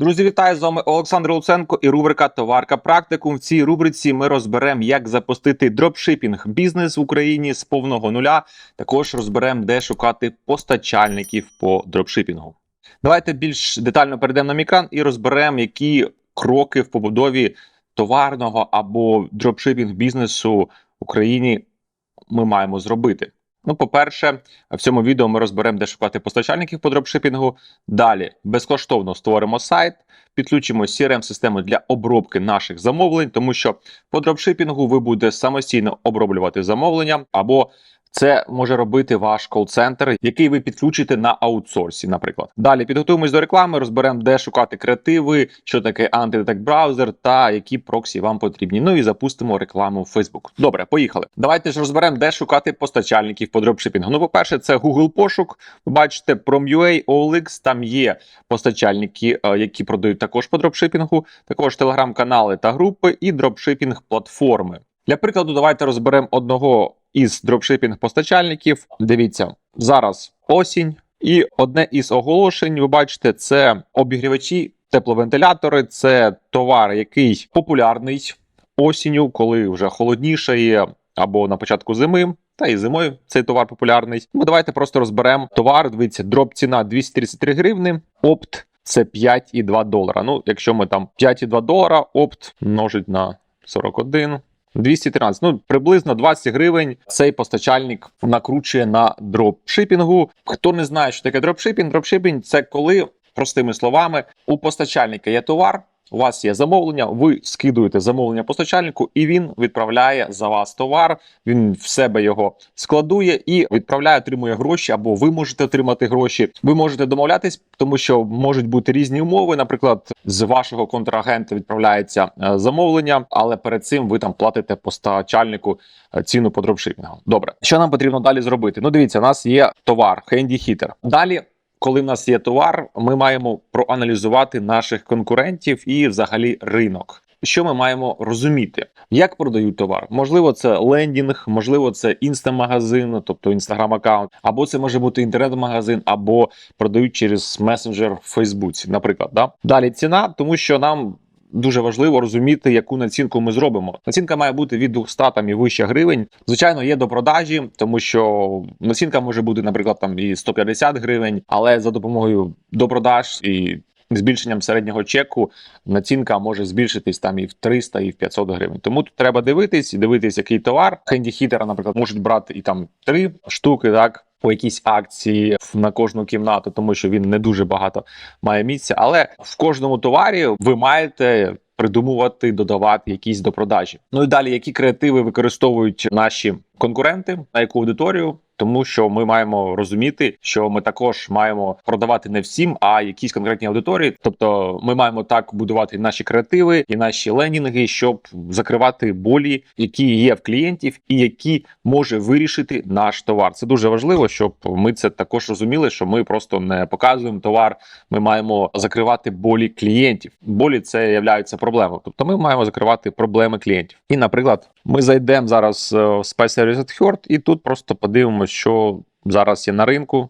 Друзі, вітаю з вами Олександр Луценко і рубрика Товарка Практикум. В цій рубриці ми розберемо, як запустити дропшипінг бізнес в Україні з повного нуля. Також розберемо, де шукати постачальників по дропшипінгу. Давайте більш детально перейдемо на мій екран і розберемо, які кроки в побудові товарного або дропшипінг бізнесу в Україні ми маємо зробити. Ну, по-перше, в цьому відео ми розберемо, де шукати постачальників по дропшипінгу. Далі безкоштовно створимо сайт, підключимо CRM-систему для обробки наших замовлень, тому що по дропшипінгу ви будете самостійно оброблювати замовлення, або це може робити ваш кол-центр, який ви підключите на аутсорсі, наприклад. Далі підготуємось до реклами, розберемо, де шукати креативи, що таке антидетект браузер та які проксі вам потрібні. Ну і запустимо рекламу в Facebook. Добре, поїхали. Давайте ж розберемо, де шукати постачальників по дропшипінгу. Ну, по-перше, це Google пошук. Ви бачите, Prom.ua, OLX, там є постачальники, е, які продають також по дропшипінгу, також телеграм-канали та групи і дропшипінг платформи. Для прикладу, давайте розберемо одного із дропшипінг постачальників. Дивіться, зараз осінь, і одне із оголошень, ви бачите, це обігрівачі, тепловентилятори, це товар, який популярний осінню, коли вже холоднішає, або на початку зими. Та і зимою цей товар популярний. Ну, давайте просто розберемо товар. Дивіться, дроп ціна 233 гривни, опт це 5,2 долара. Ну, якщо ми там 5,2 долара, опт множить на 41. 213, ну приблизно 20 гривень цей постачальник накручує на дропшипінгу. Хто не знає, що таке дропшипінг, дропшипінг це коли, простими словами, у постачальника є товар, у вас є замовлення, ви скидуєте замовлення постачальнику, і він відправляє за вас товар. Він в себе його складує і відправляє, отримує гроші, або ви можете отримати гроші. Ви можете домовлятись, тому що можуть бути різні умови. Наприклад, з вашого контрагента відправляється е, замовлення, але перед цим ви там платите постачальнику е, ціну по дропшипінгу. Добре, що нам потрібно далі зробити? Ну, дивіться, у нас є товар, хенді хітер. Далі коли в нас є товар, ми маємо проаналізувати наших конкурентів і взагалі ринок. Що ми маємо розуміти, як продають товар? Можливо, це лендінг, можливо, це інстамагазин, тобто інстаграм аккаунт, або це може бути інтернет-магазин, або продають через месенджер в Фейсбуці, наприклад. Да? Далі ціна, тому що нам дуже важливо розуміти, яку націнку ми зробимо. Націнка має бути від 200 там і вище гривень. Звичайно, є до продажі, тому що націнка може бути, наприклад, там і 150 гривень, але за допомогою до продаж і збільшенням середнього чеку націнка може збільшитись там і в 300, і в 500 гривень. Тому тут треба дивитись і дивитись, який товар. Хенді хітера, наприклад, можуть брати і там три штуки, так. По якійсь акції на кожну кімнату, тому що він не дуже багато має місця. Але в кожному товарі ви маєте придумувати, додавати якісь до продажі. Ну і далі, які креативи використовують наші конкуренти, на яку аудиторію. Тому що ми маємо розуміти, що ми також маємо продавати не всім, а якісь конкретні аудиторії. Тобто, ми маємо так будувати наші креативи і наші ленінги, щоб закривати болі, які є в клієнтів, і які може вирішити наш товар. Це дуже важливо, щоб ми це також розуміли, що ми просто не показуємо товар. Ми маємо закривати болі клієнтів. Болі це являються проблемою. Тобто, ми маємо закривати проблеми клієнтів. І, наприклад, ми зайдемо зараз е, в Spice Reset Heard і тут просто подивимося, що зараз є на ринку.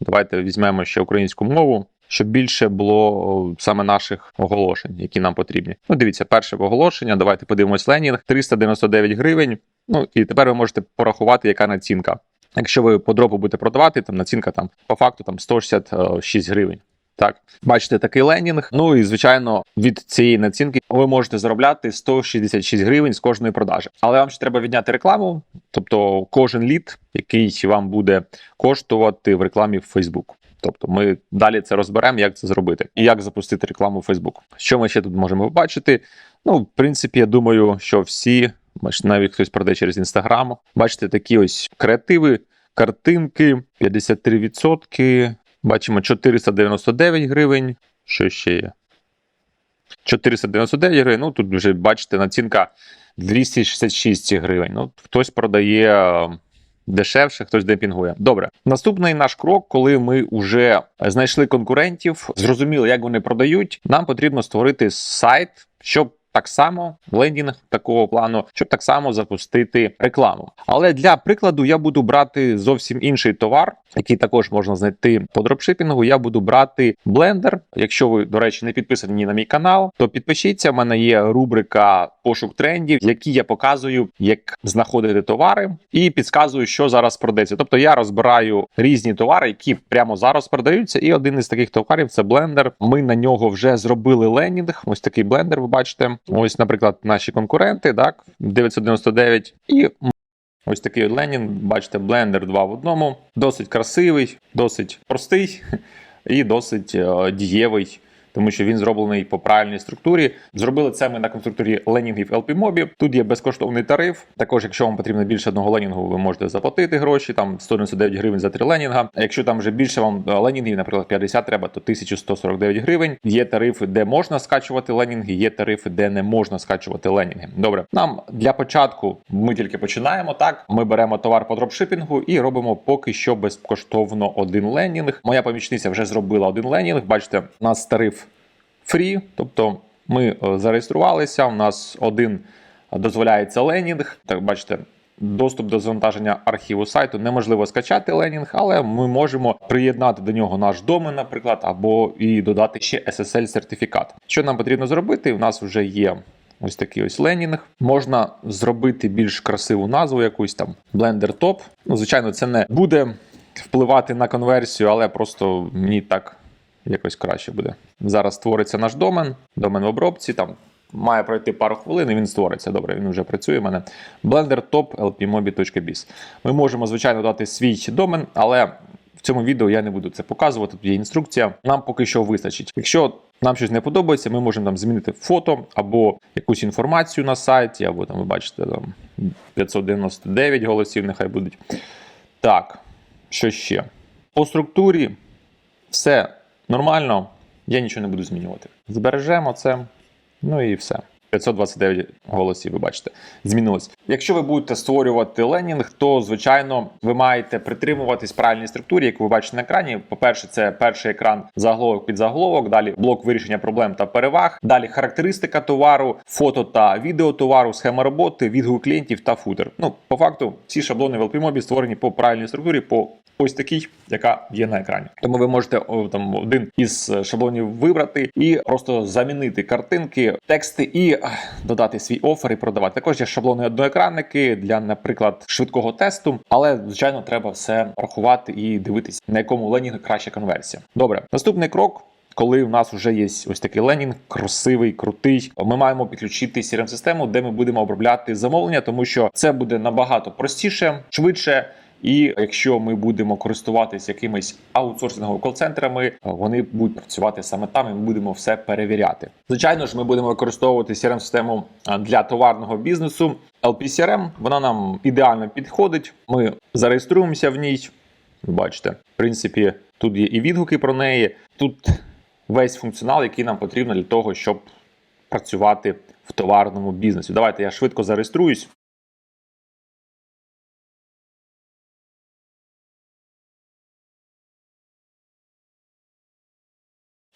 Давайте візьмемо ще українську мову, щоб більше було саме наших оголошень, які нам потрібні. Ну, дивіться, перше оголошення. Давайте подивимось ленінг 399 гривень. Ну і тепер ви можете порахувати, яка націнка. Якщо ви по будете продавати, там націнка там по факту там 166 гривень. Так, бачите, такий ленінг. Ну і звичайно, від цієї націнки ви можете заробляти 166 гривень з кожної продажі. Але вам ще треба відняти рекламу, тобто кожен лід, який вам буде коштувати в рекламі в Facebook. Тобто ми далі це розберемо, як це зробити і як запустити рекламу в Facebook. Що ми ще тут можемо побачити? Ну, в принципі, я думаю, що всі, навіть хтось продає через інстаграм. Бачите, такі ось креативи, картинки, 53%. Бачимо 499 гривень. Що ще є? 499 гривень. Ну тут вже бачите, націнка 266 гривень. Ну, хтось продає е, дешевше, хтось демпінгує. Добре. Наступний наш крок, коли ми вже знайшли конкурентів, зрозуміли, як вони продають. Нам потрібно створити сайт, щоб так само лендінг такого плану, щоб так само запустити рекламу. Але для прикладу я буду брати зовсім інший товар, який також можна знайти по дропшипінгу. Я буду брати блендер. Якщо ви, до речі, не підписані на мій канал, то підпишіться. У мене є рубрика пошук трендів, в якій я показую, як знаходити товари, і підказую, що зараз продається. Тобто я розбираю різні товари, які прямо зараз продаються. І один із таких товарів це блендер. Ми на нього вже зробили ленінг. Ось такий блендер. Ви бачите. Ось, наприклад, наші конкуренти, так 999 і. Ось такий Ленін, бачите, блендер 2 в одному. Досить красивий, досить простий і досить е, дієвий, тому що він зроблений по правильній структурі. Зробили це ми на конструкторі ленінгів LP Тут є безкоштовний тариф. Також, якщо вам потрібно більше одного ленінгу, ви можете заплатити гроші, там 199 гривень за три ленінга. А якщо там вже більше вам ленінгів, наприклад, 50 треба, то 1149 гривень. Є тарифи, де можна скачувати ленінги, є тарифи, де не можна скачувати ленінги. Добре, нам для початку ми тільки починаємо. Так, ми беремо товар по дропшипінгу і робимо поки що безкоштовно один ленінг. Моя помічниця вже зробила один ленінг. Бачите, у нас тариф фрі, тобто ми е, зареєструвалися. У нас один дозволяється ленінг. Так, бачите. Доступ до завантаження архіву сайту неможливо скачати ленінг, але ми можемо приєднати до нього наш домен, наприклад, або і додати ще SSL сертифікат. Що нам потрібно зробити? У нас вже є ось такий ось ленінг. Можна зробити більш красиву назву, якусь там Blender Top. Ну, звичайно, це не буде впливати на конверсію, але просто мені так якось краще буде. Зараз створиться наш домен, домен в обробці. Там має пройти пару хвилин, і він створиться. Добре, він вже працює в мене. Blender Top lpmobi.biz. Ми можемо, звичайно, дати свій домен, але в цьому відео я не буду це показувати. Тут є інструкція. Нам поки що вистачить. Якщо нам щось не подобається, ми можемо там змінити фото або якусь інформацію на сайті, або там ви бачите там 599 голосів, нехай будуть. Так, що ще? По структурі все нормально, я нічого не буду змінювати. Збережемо це, ну і все. 529 голосів, ви бачите, змінилось. Якщо ви будете створювати ленінг, то звичайно ви маєте притримуватись правильній структурі, яку ви бачите на екрані. По-перше, це перший екран заголовок під заголовок, далі блок вирішення проблем та переваг, далі характеристика товару, фото та відео товару, схема роботи, відгук клієнтів та футер. Ну, по факту, всі шаблони в LPMobі створені по правильній структурі, по ось такій, яка є на екрані. Тому ви можете там один із шаблонів вибрати і просто замінити картинки, тексти і додати свій офер і продавати. Також є шаблони одноекранники для, наприклад, швидкого тесту, але звичайно треба все рахувати і дивитись, на якому ленінгу краща конверсія. Добре, наступний крок. Коли в нас вже є ось такий ленінг, красивий, крутий, ми маємо підключити crm систему де ми будемо обробляти замовлення, тому що це буде набагато простіше, швидше. І якщо ми будемо користуватися якимись аутсорсинговими кол-центрами, вони будуть працювати саме там, і ми будемо все перевіряти. Звичайно ж, ми будемо використовувати crm систему для товарного бізнесу. LPCRM, вона нам ідеально підходить. Ми зареєструємося в ній. Бачите, в принципі, тут є і відгуки про неї. Тут весь функціонал, який нам потрібно для того, щоб працювати в товарному бізнесі. Давайте я швидко зареєструюсь.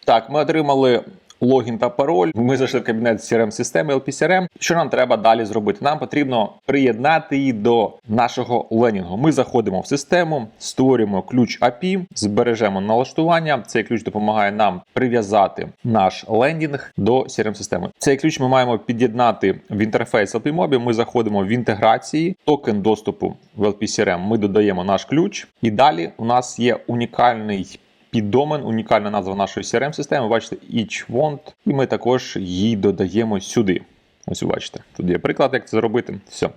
Так, ми отримали логін та пароль. Ми зайшли в кабінет crm системи LPCRM. Що нам треба далі зробити? Нам потрібно приєднати її до нашого ленінгу. Ми заходимо в систему, створюємо ключ API, збережемо налаштування. Цей ключ допомагає нам прив'язати наш лендінг до crm системи. Цей ключ ми маємо під'єднати в інтерфейс LPMobi. Ми заходимо в інтеграції, токен доступу в LPCRM. Ми додаємо наш ключ, і далі у нас є унікальний піддомен, унікальна назва нашої crm системи Бачите, each want, і ми також її додаємо сюди. Ось бачите, тут є приклад, як це зробити. Все.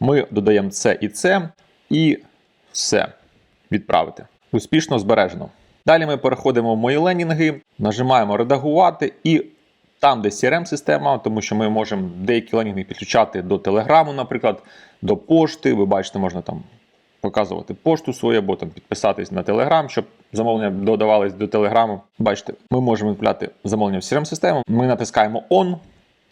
Ми додаємо це і це, і все. Відправити. Успішно збережено. Далі ми переходимо в мої ленінги, нажимаємо редагувати і. Там, де crm система тому що ми можемо деякі ленінги підключати до Телеграму, наприклад, до пошти. Ви бачите, можна там показувати пошту свою або там підписатись на Telegram, щоб замовлення додавались до Телеграму. Бачите, ми можемо відправляти замовлення в crm систему Ми натискаємо On.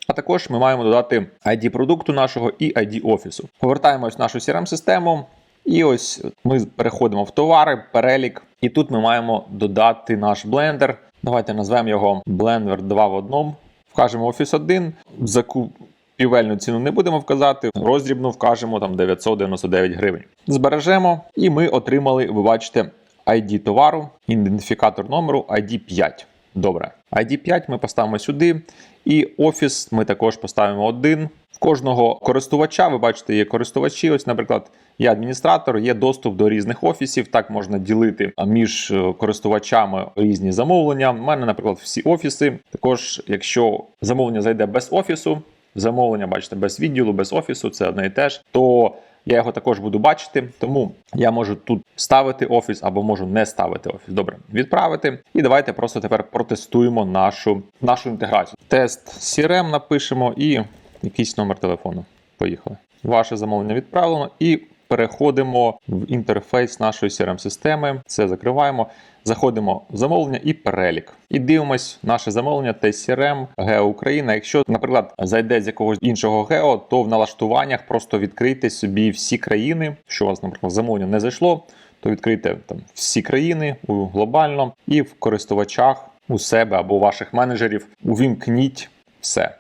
А також ми маємо додати ID продукту нашого і ID офісу. Повертаємось в нашу crm систему і ось ми переходимо в товари, перелік. І тут ми маємо додати наш блендер. Давайте назвемо його Blender 2 в одному. Вкажемо офіс 1, закупівельну ціну не будемо вказати, роздрібну вкажемо там 999 гривень. Збережемо, і ми отримали, ви бачите, ID товару, ідентифікатор номеру ID 5. Добре. ID 5 ми поставимо сюди. І офіс ми також поставимо один. В кожного користувача, ви бачите, є користувачі. Ось, наприклад, я адміністратор, є доступ до різних офісів. Так можна ділити між е, користувачами різні замовлення. У мене, наприклад, всі офіси. Також, якщо замовлення зайде без офісу, замовлення, бачите, без відділу, без офісу, це одне і те ж, то я його також буду бачити, тому я можу тут ставити офіс або можу не ставити офіс. Добре, відправити. І давайте просто тепер протестуємо нашу, нашу інтеграцію. Тест CRM напишемо і якийсь номер телефону. Поїхали. Ваше замовлення відправлено і переходимо в інтерфейс нашої CRM-системи. Це закриваємо. Заходимо в замовлення і перелік. І дивимось наше замовлення CRM Гео Україна. Якщо, наприклад, зайде з якогось іншого гео, то в налаштуваннях просто відкрийте собі всі країни. Що у вас, наприклад, замовлення не зайшло, то відкрийте там всі країни у глобально і в користувачах у себе або ваших менеджерів увімкніть все.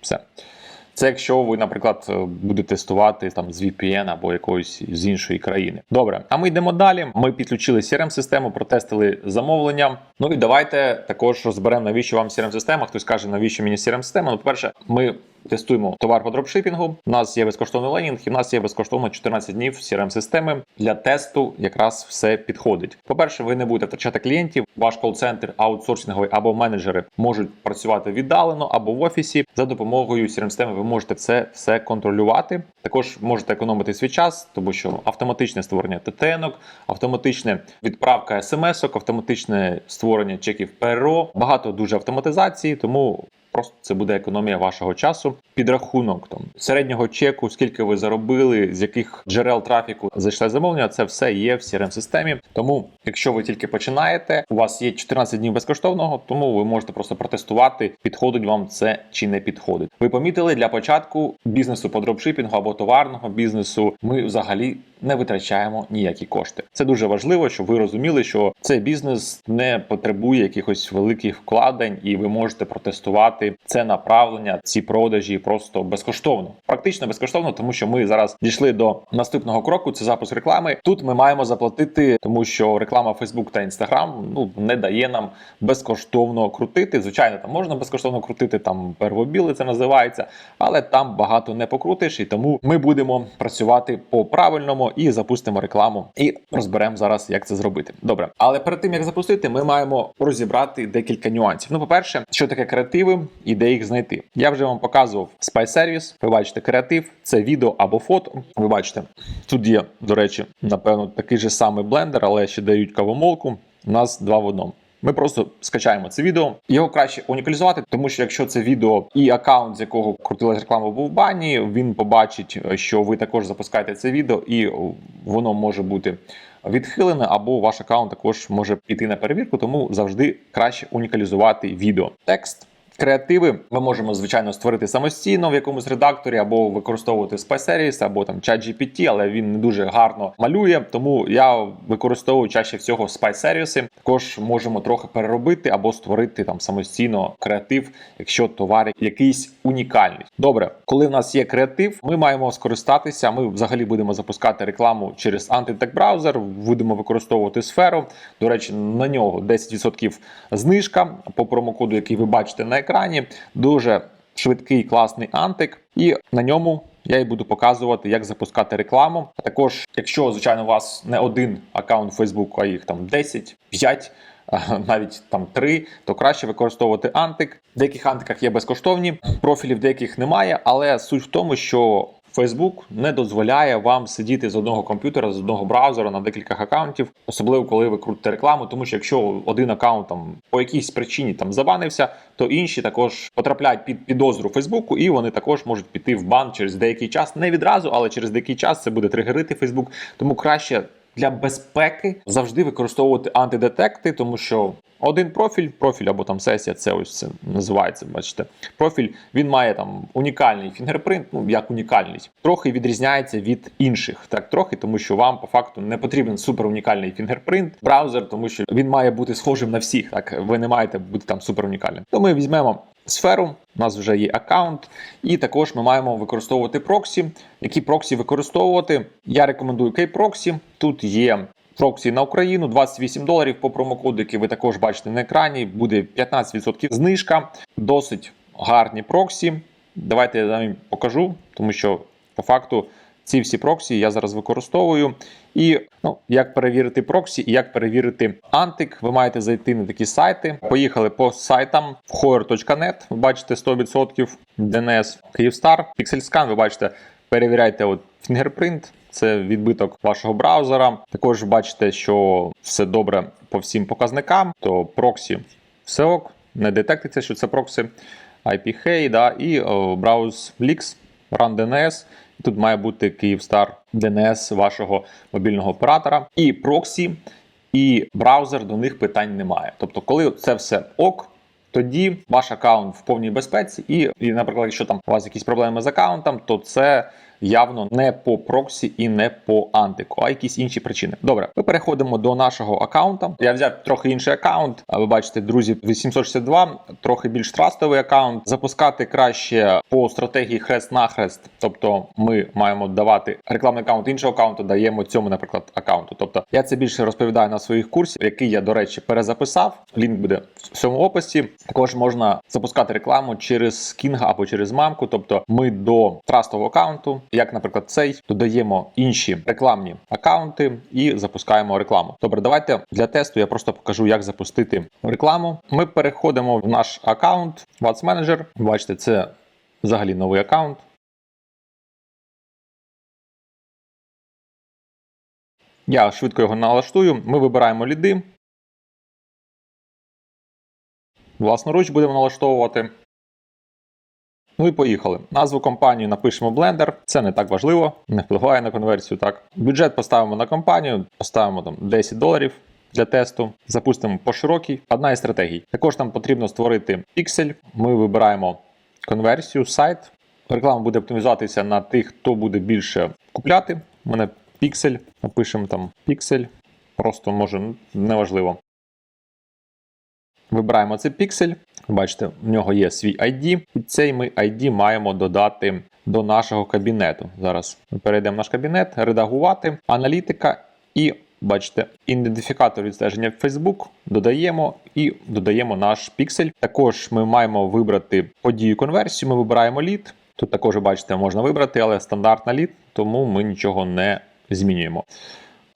Все. Це якщо ви, наприклад, будете тестувати там з VPN або якоїсь з іншої країни. Добре, а ми йдемо далі. Ми підключили crm систему протестили замовлення. Ну і давайте також розберемо, навіщо вам crm система Хтось каже, навіщо мені crm система Ну, по-перше, ми тестуємо товар по дропшипінгу. У нас є безкоштовний ленінг, і в нас є безкоштовно 14 днів crm системи Для тесту якраз все підходить. По-перше, ви не будете втрачати клієнтів. Ваш кол-центр, аутсорсинговий або менеджери можуть працювати віддалено або в офісі. За допомогою crm системи ви можете це все контролювати. Також можете економити свій час, тому що автоматичне створення ТТН, автоматичне відправка смс-ок, автоматичне створення чеків ПРО, багато дуже автоматизації, тому. Просто це буде економія вашого часу. Підрахунок там середнього чеку, скільки ви заробили, з яких джерел трафіку зайшли замовлення. Це все є в crm системі. Тому, якщо ви тільки починаєте, у вас є 14 днів безкоштовного, тому ви можете просто протестувати, підходить вам це чи не підходить. Ви помітили для початку бізнесу по дропшипінгу або товарного бізнесу. Ми взагалі не витрачаємо ніякі кошти. Це дуже важливо, щоб ви розуміли, що цей бізнес не потребує якихось великих вкладень, і ви можете протестувати це направлення, ці продажі просто безкоштовно, практично безкоштовно, тому що ми зараз дійшли до наступного кроку. Це запуск реклами. Тут ми маємо заплатити, тому що реклама Facebook та Instagram ну не дає нам безкоштовно крутити. Звичайно, там можна безкоштовно крутити там первобіли, це називається, але там багато не покрутиш, і тому ми будемо працювати по правильному і запустимо рекламу. І розберемо зараз, як це зробити. Добре, але перед тим як запустити, ми маємо розібрати декілька нюансів. Ну, по перше, що таке креативи і де їх знайти. Я вже вам показував Spy Service. Ви бачите креатив, це відео або фото. Ви бачите, тут є, до речі, напевно, такий же самий блендер, але ще дають кавомолку. У нас два в одному. Ми просто скачаємо це відео. Його краще унікалізувати, тому що якщо це відео і аккаунт, з якого крутилась реклама, був в бані, він побачить, що ви також запускаєте це відео, і воно може бути відхилене, або ваш аккаунт також може піти на перевірку, тому завжди краще унікалізувати відео. Текст. Креативи ми можемо звичайно створити самостійно в якомусь редакторі, або використовувати SpySeries, або там ChatGPT, але він не дуже гарно малює. Тому я використовую чаще всього SpySeries. Також можемо трохи переробити або створити там самостійно креатив, якщо товар якийсь унікальний. Добре, коли в нас є креатив, ми маємо скористатися. Ми взагалі будемо запускати рекламу через Antitech браузер, будемо використовувати сферу. До речі, на нього 10% знижка по промокоду, який ви бачите на екрані. Дуже швидкий класний антик, і на ньому я і буду показувати, як запускати рекламу. А також, якщо звичайно у вас не один аккаунт Facebook, а їх там 10, 5, навіть там 3, то краще використовувати антик. В деяких антиках є безкоштовні профілів, деяких немає, але суть в тому, що Facebook не дозволяє вам сидіти з одного комп'ютера, з одного браузера на декілька аккаунтів, особливо коли ви крутите рекламу. Тому що якщо один аккаунт там по якійсь причині там забанився, то інші також потрапляють під підозру Фейсбуку, і вони також можуть піти в бан через деякий час. Не відразу, але через деякий час це буде тригерити Фейсбук. Тому краще для безпеки завжди використовувати антидетекти, тому що один профіль, профіль або там сесія, це ось це називається. Бачите, профіль він має там унікальний фінгерпринт, ну як унікальність, трохи відрізняється від інших, так трохи, тому що вам по факту не потрібен супер унікальний фінгерпринт, браузер, тому що він має бути схожим на всіх. Так ви не маєте бути там супер унікальним. То ми візьмемо. Сферу, у нас вже є аккаунт, і також ми маємо використовувати проксі. Які проксі використовувати? Я рекомендую Kproxy. Тут є проксі на Україну 28 доларів по промокоду, який ви також бачите на екрані. Буде 15% знижка. Досить гарні проксі. Давайте я вам покажу, тому що по факту ці всі проксі я зараз використовую. І ну, як перевірити проксі і як перевірити антик, ви маєте зайти на такі сайти. Поїхали по сайтам whore.net, ви бачите 100%, DNS, Kyivstar, PixelScan, ви бачите, перевіряйте от фінгерпринт, це відбиток вашого браузера. Також бачите, що все добре по всім показникам, то проксі все ок, не детектиться, що це проксі IPHey, да, і о, Browse Leaks, Run DNS. Тут має бути Київстар ДНС вашого мобільного оператора. І проксі, і браузер до них питань немає. Тобто, коли це все ок. Тоді ваш аккаунт в повній безпеці, і, і, наприклад, якщо там у вас якісь проблеми з аккаунтом, то це явно не по проксі і не по антику, а якісь інші причини. Добре, ми переходимо до нашого аккаунта. Я взяв трохи інший аккаунт. Ви бачите, друзі, 862, трохи більш трастовий аккаунт. Запускати краще по стратегії хрест-нахрест. Тобто, ми маємо давати рекламний аккаунт іншого аккаунту, даємо цьому, наприклад, аккаунту. Тобто, я це більше розповідаю на своїх курсах, який я, до речі, перезаписав. Лінк буде в цьому описі. Також можна запускати рекламу через Кінга або через мамку. Тобто, ми до трастового аккаунту як, наприклад, цей, додаємо інші рекламні аккаунти і запускаємо рекламу. Добре, давайте для тесту я просто покажу, як запустити рекламу. Ми переходимо в наш аккаунт Ads Manager. Бачите, це взагалі новий аккаунт. Я швидко його налаштую. Ми вибираємо ліди. Власноруч будемо налаштовувати. Ну і поїхали. Назву компанії напишемо Blender. Це не так важливо, не впливає на конверсію. Так, бюджет поставимо на компанію, поставимо там 10 доларів для тесту. Запустимо по широкій. Одна із стратегій. Також нам потрібно створити піксель. Ми вибираємо конверсію, сайт. Реклама буде оптимізуватися на тих, хто буде більше купляти. У мене піксель. Напишемо там піксель. Просто може неважливо. Вибираємо цей піксель. Бачите, в нього є свій ID, і цей ми ID маємо додати до нашого кабінету. Зараз ми перейдемо в наш кабінет, редагувати, аналітика і бачите, ідентифікатор відстеження Facebook додаємо і додаємо наш піксель. Також ми маємо вибрати подію конверсію. Ми вибираємо лід. Тут також бачите, можна вибрати, але стандартна лід, тому ми нічого не змінюємо.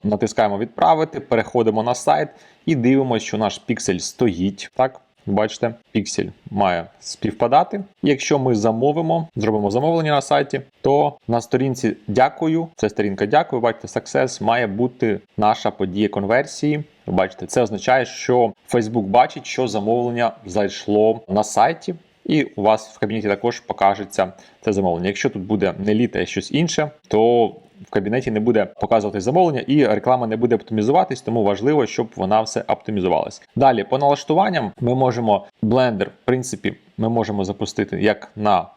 Натискаємо відправити, переходимо на сайт і дивимося, що наш піксель стоїть. Так, бачите, піксель має співпадати. Якщо ми замовимо, зробимо замовлення на сайті, то на сторінці дякую. Це сторінка дякую. Бачите, Success має бути наша подія конверсії. Бачите, це означає, що Facebook бачить, що замовлення зайшло на сайті. І у вас в кабінеті також покажеться це замовлення. Якщо тут буде не літа, а щось інше, то в кабінеті не буде показувати замовлення і реклама не буде оптимізуватись, тому важливо, щоб вона все оптимізувалась. Далі, по налаштуванням, ми можемо Blender, в принципі, ми можемо запустити як на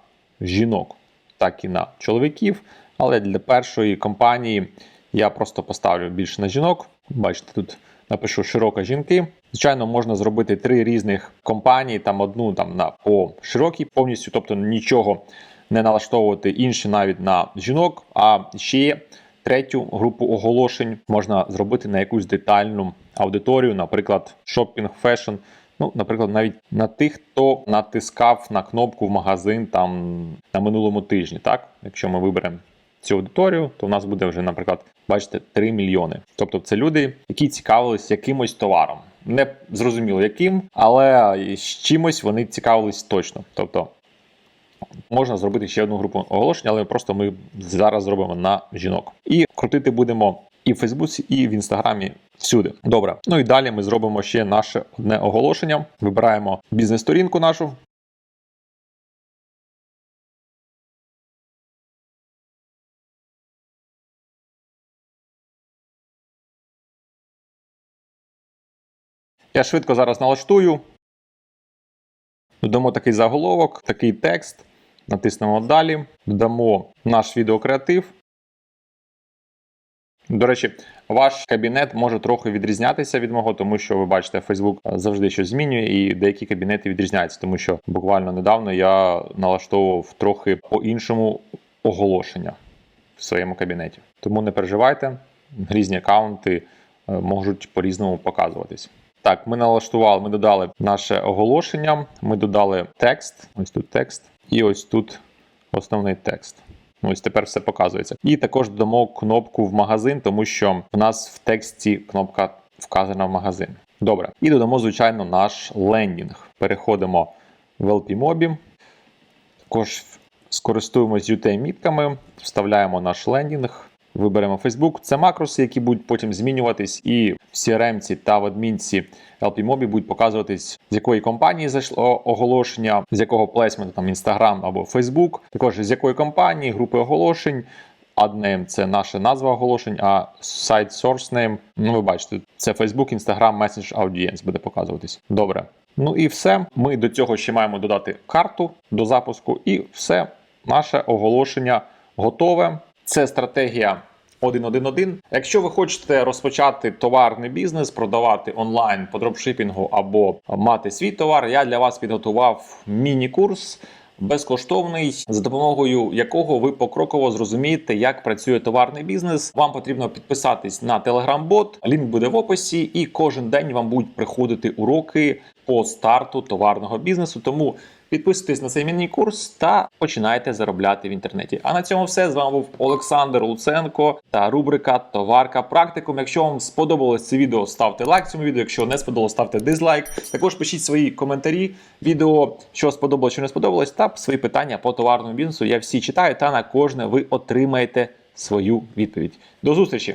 жінок, так і на чоловіків. Але для першої компанії я просто поставлю більше на жінок. Бачите, тут напишу широка жінки. Звичайно, можна зробити три різних компанії, там одну там на по широкій повністю, тобто нічого не налаштовувати інші навіть на жінок. А ще третю групу оголошень можна зробити на якусь детальну аудиторію, наприклад, шопінг, фешн. Ну, наприклад, навіть на тих, хто натискав на кнопку в магазин там на минулому тижні. Так, якщо ми виберемо цю аудиторію, то в нас буде вже, наприклад, бачите, 3 мільйони. Тобто, це люди, які цікавились якимось товаром. Не зрозуміло яким, але з чимось вони цікавились точно. Тобто можна зробити ще одну групу оголошень, але просто ми зараз зробимо на жінок. І крутити будемо і в Фейсбуці, і в Інстаграмі. Всюди. Добре. Ну і далі ми зробимо ще наше одне оголошення. Вибираємо бізнес-сторінку нашу. Я швидко зараз налаштую. Додамо такий заголовок, такий текст. Натиснемо далі. Додамо наш відеокреатив. До речі, ваш кабінет може трохи відрізнятися від мого, тому що ви бачите, Facebook завжди щось змінює, і деякі кабінети відрізняються, тому що буквально недавно я налаштовував трохи по-іншому оголошення в своєму кабінеті. Тому не переживайте, різні аккаунти е, можуть по-різному показуватись. Так, ми налаштували, ми додали наше оголошення, ми додали текст. Ось тут текст, і ось тут основний текст. Ось тепер все показується. І також додамо кнопку в магазин, тому що в нас в тексті кнопка вказана в магазин. Добре. І додамо, звичайно, наш лендінг. Переходимо в LP-Mobi. Також скористуємось UTM-мітками, вставляємо наш лендінг. Виберемо Facebook. Це макроси, які будуть потім змінюватись, і в CRM та в адмінці LP-Mobi будуть показуватись, з якої компанії зайшло оголошення, з якого плейсменту, там Instagram або Facebook, також з якої компанії, групи оголошень. Adname – це наша назва оголошень, а site source name, ну ви бачите, це Facebook, Instagram, Message Audience буде показуватись. Добре. Ну і все. Ми до цього ще маємо додати карту до запуску, і все, наше оголошення готове. Це стратегія 1.1.1. Якщо ви хочете розпочати товарний бізнес, продавати онлайн по дропшипінгу або мати свій товар, я для вас підготував міні-курс. Безкоштовний, за допомогою якого ви покроково зрозумієте, як працює товарний бізнес. Вам потрібно підписатись на Telegram-бот, лінк буде в описі, і кожен день вам будуть приходити уроки по старту товарного бізнесу. Тому підписуйтесь на цей міні-курс та починайте заробляти в інтернеті. А на цьому все з вами був Олександр Луценко та рубрика Товарка Практикум. Якщо вам сподобалось це відео, ставте лайк цьому відео. Якщо не сподобалось, ставте дизлайк. Також пишіть свої коментарі відео, що сподобалось, що не сподобалось, та свої питання по товарному бізнесу. Я всі читаю, та на кожне ви отримаєте свою відповідь. До зустрічі!